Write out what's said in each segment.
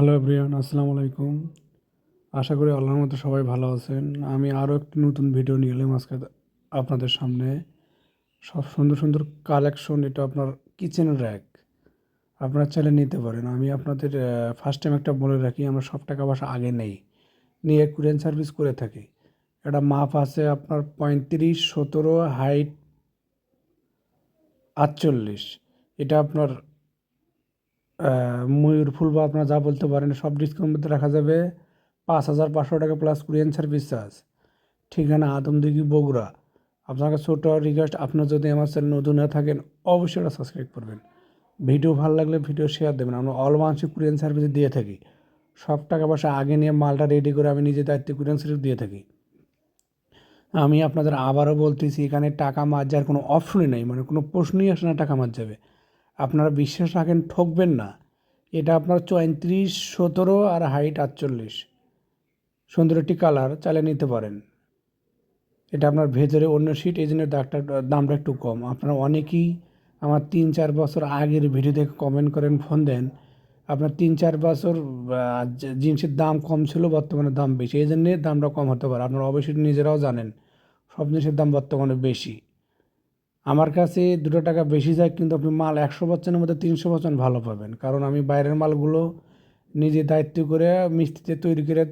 Hello everyone আসসালামু আলাইকুম আশা করি আল্লাহর মতো সবাই ভালো আছেন। আমি আরও একটি নতুন ভিডিও নিয়ে এলাম আজকে আপনাদের সামনে। সব সুন্দর সুন্দর কালেকশন এটা আপনার কিচেন র্যাক আপনারা চাইলে নিতে পারেন। আমি আপনাদের ফার্স্ট টাইম একটা বলে রাখি, আমরা সব টাকা পয়সা আগে নেই। নিয়ে কুরিয়ান সার্ভিস করে থাকি। এটা মাপ আছে আপনার পঁয়ত্রিশ, সতেরো হাইট আটচল্লিশ। এটা আপনার ময়ূর ফুল বা আপনারা যা বলতে পারেন, সব ডিসকাউন্ট মধ্যে রাখা যাবে। পাঁচ হাজার পাঁচশো টাকা প্লাস কুরিয়ান সার্ভিস চার্জ ঠিকানা আদমদিঘি, বগুড়া। আপনাকে ছোট রিকোয়েস্ট আপনার যদি আমার চ্যানেল নতুন না থাকেন, অবশ্যই এটা সাবস্ক্রাইব করবেন। ভিডিও ভালো লাগলে ভিডিও শেয়ার দেবেন। আমরা অল বাংলাদেশে কুরিয়ান সার্ভিস দিয়ে থাকি। সব টাকা পয়সা আগে নিয়ে মালটা রেডি করে আমি নিজে দায়িত্বে কুরিয়ান সার্ভিস দিয়ে থাকি। আমি আপনাদের আবারও বলতেছি, এখানে টাকা মার যাওয়ার কোনো অপশনই নেই। মানে কোনো প্রশ্নই আসে না টাকা মার যাবে। আপনারা বিশ্বাস রাখেন, ঠকবেন না। এটা আপনার চৌত্রিশ, সতেরো আর হাইট আটচল্লিশ। সুন্দর একটি কালার চালিয়ে নিতে পারেন। এটা আপনার ভেতরে অন্য সিট এই জন্য দাগটা, দামটা একটু কম। আপনারা অনেকেই আমার তিন, চার বছর আগের ভিডিও দেখে কমেন্ট করেন ফোন দেন। আপনার তিন, চার বছর জিনিসের দাম কম ছিল, বর্তমানে দাম বেশি। এই জন্যে দামটা কম হতে পারে। আপনারা অবশ্যই নিজেরাও জানেন, সব জিনিসের দাম বর্তমানে বেশি। আমার কাছে দুটো টাকা বেশি যায় কিন্তু আপনি মাল একশো পার্সেন্টের মধ্যে তিনশো পার্সেন্ট ভালো পাবেন। কারণ আমি বাইরের মালগুলো নিজে দায়িত্ব করে মিস্ত্রিতে তৈরি করে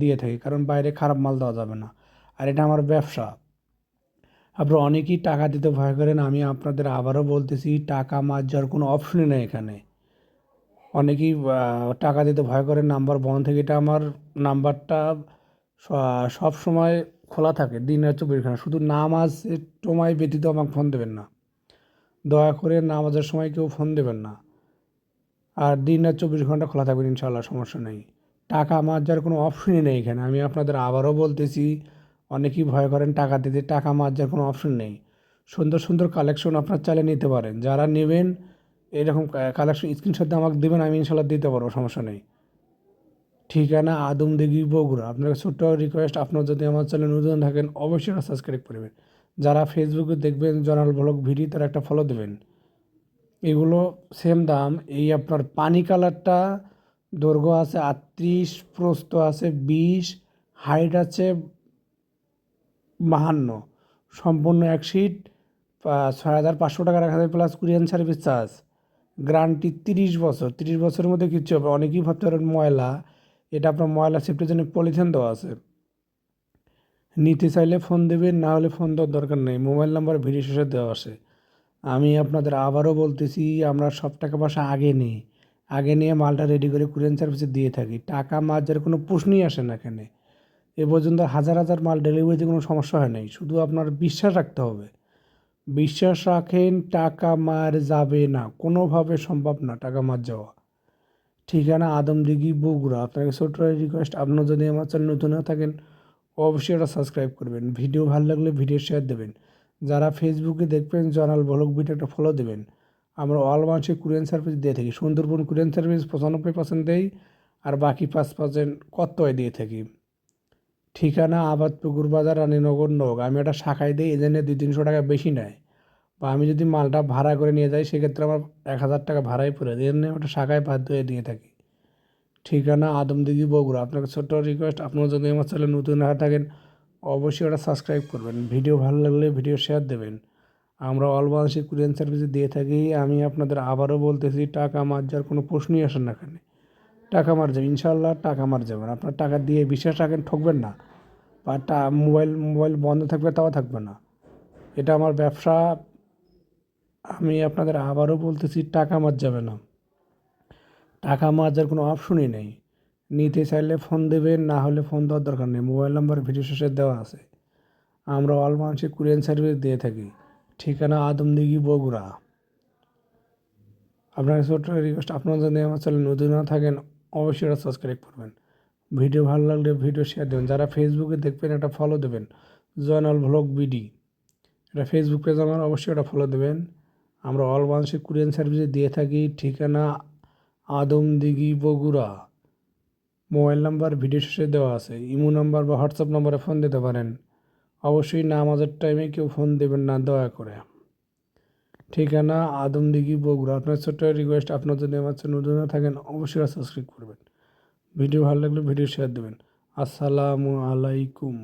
দিয়ে থাকি, কারণ বাইরে খারাপ মাল দেওয়া যাবে না। আর এটা আমার ব্যবসা। আপনারা অনেকেই টাকা দিতে ভয় করেন, আমি আপনাদের আবারও বলতেছি, টাকা মার যাওয়ার কোনো অপশনই নেই এখানে। অনেকেই টাকা দিতে ভয় করেন, নাম্বার বন্ধ থেকে এটা আমার নাম্বারটা সব সময় খোলা থাকে, দিন আর চব্বিশ ঘণ্টা শুধু নামাজের সময় ব্যতীত আমাকে ফোন দেবেন না। দয়া করে নামাজের সময় কেউ ফোন দেবেন না। আর দিন আর চব্বিশ ঘণ্টা খোলা থাকবে ইনশাল্লাহ সমস্যা নেই। টাকা মার যাওয়ার কোনো অপশনই নেই এখানে। আমি আপনাদের আবারও বলতেছি, অনেকেই ভয় করেন টাকা দিতে, টাকা মার যাওয়ার কোনো অপশন নেই। সুন্দর সুন্দর কালেকশন আপনার চাইলে নিতে পারেন। যারা নেবেন, এরকম কালেকশন স্ক্রিনশট আমাকে দেবেন, আমি ইনশাল্লাহ দিতে পারব, সমস্যা নেই। ঠিকানা আদমদিঘি বগুড়া। আপনার ছোট্ট রিকোয়েস্ট আপনার যদি আমার চ্যানেল নতুন থাকেন, অবশ্যই সাবস্ক্রাইব করবেন। যারা ফেসবুকে দেখবেন, জনাল ব্লগ ভিডিও তারা একটা ফলো দেবেন। এগুলো সেম দাম। এই আপনার পানি কালারটা, দৈর্ঘ্য আছে আটত্রিশ, প্রস্থ আছে বিশ হাইট আছে বাহান্ন। সম্পূর্ণ এক সিট ছয় হাজার পাঁচশো টাকা রাখা যাবে plus courier service charge guarantee তিরিশ বছর। তিরিশ বছরের মধ্যে কিচ্ছু হবে। অনেকেই ভাবতে পারেন ময়লা। এটা আপনার ময়লা সেফটির জন্য পলিথিন দেওয়া আছে। নিতে চাইলে ফোন দেবেন, না হলে ফোন দেওয়ার দরকার নেই। মোবাইল নাম্বার ভিডিও শেষে দেওয়া আছে। আমি আপনাদের আবারও বলতেছি, আমরা সব টাকা পয়সা আগে নিই। আগে নিয়ে মালটা রেডি করে কুরিয়ান সার্ভিসে দিয়ে থাকি। টাকা মার্জের কোনো প্রশ্নই আসে না এখানে। এ পর্যন্ত হাজার হাজার মাল ডেলিভারিতে কোনো সমস্যা হয় নাই। শুধু আপনার বিশ্বাস রাখতে হবে। বিশ্বাস রাখেন, টাকা মার যাবে না। কোনোভাবে সম্ভব না টাকা মার যাওয়া। ঠিকানা আদমদিঘি, বগুড়া। আপনাকে ছোট্ট রিকোয়েস্ট আপনার যদি আমার চ্যানেল নতুন হয়ে থাকেন, অবশ্যই এটা সাবস্ক্রাইব করবেন। ভিডিও ভালো লাগলে ভিডিও শেয়ার দেবেন। যারা ফেসবুকে দেখবেন জনাল ব্লগ ভিডিও একটা ফলো দেবেন। আমরা অল বাংলাদেশে কুরিয়ান সার্ভিস দিয়ে থাকি। সুন্দরবন কুরিয়ান সার্ভিস পঁচানব্বই পার্সেন্ট দেই, আর বাকি পাঁচ পার্সেন্ট কত্তয় দিয়ে থাকি। ঠিকানা আবাদ পুকুর বাজার, রানীনগর নগ আমি একটা শাখায় দিই এই জন্য দুই তিনশো টাকা বেশি নেয়। বা আমি যদি মালটা ভাড়া করে নিয়ে যাই, সেক্ষেত্রে আমার এক হাজার টাকা ভাড়াই পড়ে এই জন্য ওটা শাখায় বাধ্য হয়ে দিয়ে থাকি। ঠিকানা আদমদিঘি বগুড়া। আপনাকে ছোট্ট রিকোয়েস্ট আপনারা যদি আমার চ্যানেল নতুন হয়ে থাকেন, অবশ্যই ওটা সাবস্ক্রাইব করবেন। ভিডিও ভালো লাগলে ভিডিও শেয়ার দেবেন। আমরা অল বাংলাদেশে কুরিয়ান সার্ভিসে দিয়ে থাকি। আমি আপনাদের আবারও বলতেছি, টাকা মার যাওয়ার কোনো প্রশ্নই আসেন না এখানে। টাকা মার যাবে ইনশাল্লাহ টাকা মার যাবেন আপনার টাকা দিয়ে বিশ্বাস রাখেন, ঠকবেন না। বা টা মোবাইল মোবাইল বন্ধ থাকবে, তাও থাকবে না। এটা আমার ব্যবসা আমি আপনাদের আবারও বলতেছি, টাকা মার যাবে না। টাকা মার কোনো অপশনই নেই। নিতে চাইলে ফোন দেবেন, না হলে ফোন দেওয়ার দরকার নেই। মোবাইল নাম্বার ভিডিও শেষে দেওয়া আছে। আমরা অল বাংলাদেশে কুরিয়ান সার্ভিস দিয়ে থাকি। ঠিকানা আদমদিঘি, বগুড়া। আপনার ছোট্ট রিকোয়েস্ট আপনারা যদি আমার চ্যানেল নতুন না থাকেন, অবশ্যই এটা সাবস্ক্রাইব করবেন। ভিডিও ভালো লাগলে ভিডিও শেয়ার দেবেন। যারা ফেসবুকে দেখবেন একটা ফলো দেবেন। জয়নাল ভ্লগ বিডি এটা ফেসবুক পেজ আমার, অবশ্যই এটা ফলো দেবেন। আমরা অল বাংলাদেশে কুরিয়ান সার্ভিসে দিয়ে থাকি, ঠিকানা Adamdighi Bogura. Mobile number video শেষে দেওয়া আছে। ইমো নাম্বার বা হোয়াটসঅ্যাপ নাম্বারে ফোন দিতে পারেন। অবশ্যই নামাজের টাইমে কেউ ফোন দেবেন না, দয়া করে। ঠিকানা আদমদিঘি বগুড়া। আপনার ছোট্ট রিকোয়েস্ট আপনার যদি আমার নতুন থাকেন, অবশ্যই সাবস্ক্রাইব করবেন। ভিডিও ভালো লাগলে ভিডিও শেয়ার দেবেন। আসসালামু আলাইকুম।